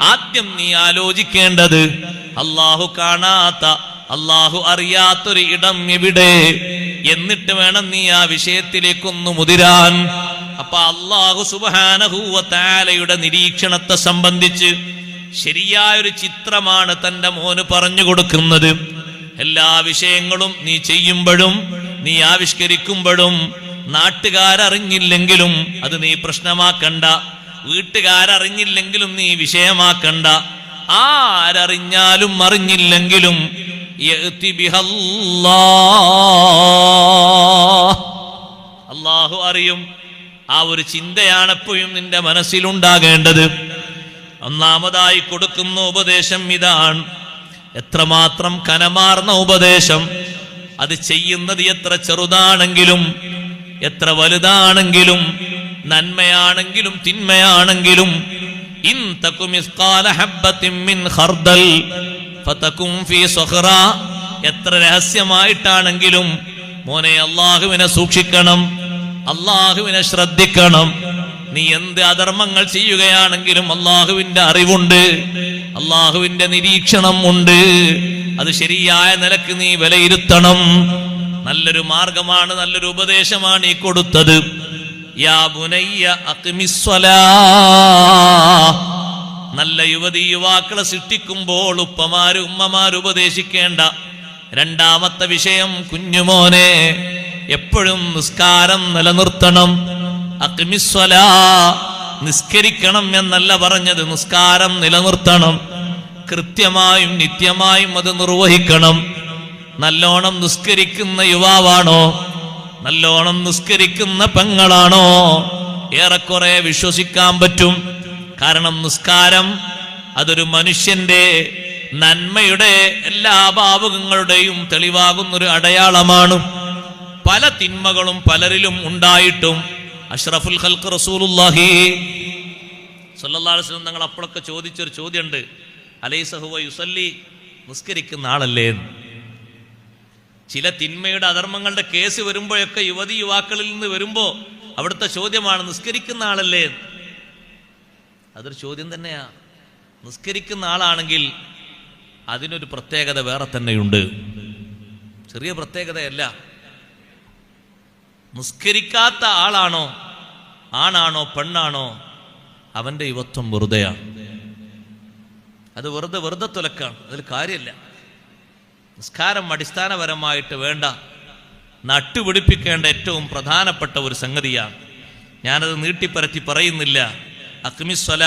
ആദ്യം നീ ആലോചിക്കേണ്ടത് അള്ളാഹു കാണാത്ത അള്ളാഹു അറിയാത്തൊരു ഇടം എവിടെ? എന്നിട്ട് വേണം നീ ആ വിഷയത്തിലേക്കൊന്നു മുതിരാൻ. അപ്പൊ അള്ളാഹു സുബാനഹൂവത്താലയുടെ നിരീക്ഷണത്തെ സംബന്ധിച്ച് ശരിയായൊരു ചിത്രമാണ് തന്റെ മോന് പറഞ്ഞു കൊടുക്കുന്നത്. എല്ലാ വിഷയങ്ങളും നീ ചെയ്യുമ്പോഴും നീ ആവിഷ്കരിക്കുമ്പോഴും നാട്ടുകാരറിഞ്ഞില്ലെങ്കിലും അത് നീ പ്രശ്നമാക്കണ്ട. വീട്ടുകാരറിഞ്ഞില്ലെങ്കിലും നീ വിഷയമാക്കണ്ട. ആരറിഞ്ഞാലും അറിഞ്ഞില്ലെങ്കിലും. അള്ളാഹു അറിയും ആ ഒരു ചിന്തയാണ് എപ്പോഴും നിന്റെ മനസ്സിലുണ്ടാകേണ്ടത്. ഒന്നാമതായി കൊടുക്കുന്ന ഉപദേശം ഇതാണ്. എത്രമാത്രം കനമാർന്ന ഉപദേശം. അത് ചെയ്യുന്നത് എത്ര ചെറുതാണെങ്കിലും എത്ര വലുതാണെങ്കിലും നന്മയാണെങ്കിലും തിന്മയാണെങ്കിലും എത്ര രഹസ്യമായിട്ടാണെങ്കിലും മോനെ അള്ളാഹുവിനെ സൂക്ഷിക്കണം അള്ളാഹുവിനെ ശ്രദ്ധിക്കണം. നീ എന്ത് അധർമ്മങ്ങൾ ചെയ്യുകയാണെങ്കിലും അള്ളാഹുവിന്റെ അറിവുണ്ട് അള്ളാഹുവിന്റെ നിരീക്ഷണം ഉണ്ട്. അത് ശരിയായ നിലയ്ക്ക് നീ വിലയിരുത്തണം. നല്ലൊരു മാർഗമാണ് നല്ലൊരു ഉപദേശമാണ് ഈ കൊടുത്തത്. നല്ല യുവതി യുവാക്കളെ സൃഷ്ടിക്കുമ്പോൾ ഉപ്പമാര് ഉമ്മമാരും ഉപദേശിക്കേണ്ട രണ്ടാമത്തെ വിഷയം കുഞ്ഞുമോനെ എപ്പോഴും നിസ്കാരം നിലനിർത്തണം. അക്മിസ്വല നിസ്കരിക്കണം എന്നല്ല പറഞ്ഞത് നിസ്കാരം നിലനിർത്തണം. കൃത്യമായും നിത്യമായും അത് നിർവഹിക്കണം. നല്ലോണം നിസ്കരിക്കുന്ന യുവാവാണോ? നല്ലോണം നിസ്കരിക്കുന്ന പെങ്ങളാണോ? ഏറെക്കുറെ വിശ്വസിക്കാൻ പറ്റും. കാരണം നിസ്കാരം അതൊരു മനുഷ്യന്റെ നന്മയുടെ എല്ലാ ഭാവുകങ്ങളുടെയും തെളിവാകുന്നൊരു അടയാളമാണ്. പല തിന്മകളും പലരിലും ഉണ്ടായിട്ടും അഷ്റഫുൽ ഖൽക്ക് റസൂലുല്ലാഹി സല്ലാസ്ലം തങ്ങൾ അപ്പോഴൊക്കെ ചോദിച്ചൊരു ചോദ്യമുണ്ട്. അലൈസഹുവ യുസല്ലി നിസ്കരിക്കുന്ന ആളല്ലേ. ചില തിന്മയുടെ അധർമ്മങ്ങളുടെ കേസ് വരുമ്പോഴൊക്കെ യുവതി യുവാക്കളിൽ നിന്ന് വരുമ്പോ അവിടുത്തെ ചോദ്യമാണ് നിസ്കരിക്കുന്ന ആളല്ലേ. അതൊരു ചോദ്യം തന്നെയാ. നിസ്കരിക്കുന്ന ആളാണെങ്കിൽ അതിനൊരു പ്രത്യേകത വേറെ തന്നെയുണ്ട്. ചെറിയ പ്രത്യേകതയല്ല. നിസ്കരിക്കാത്ത ആളാണോ ആണാണോ പെണ്ണാണോ അവന്റെ യുവത്വം വെറുതെയാണ്. അത് വെറുതെ വെറുതെ തുലക്കാണ്. അതിൽ കാര്യമില്ല. നിസ്കാരം അടിസ്ഥാനപരമായിട്ട് വേണ്ട നട്ടുപിടിപ്പിക്കേണ്ട ഏറ്റവും പ്രധാനപ്പെട്ട ഒരു സംഗതിയാണ്. ഞാനത് നീട്ടിപ്പരത്തി പറയുന്നില്ല. അക്മിസ്വല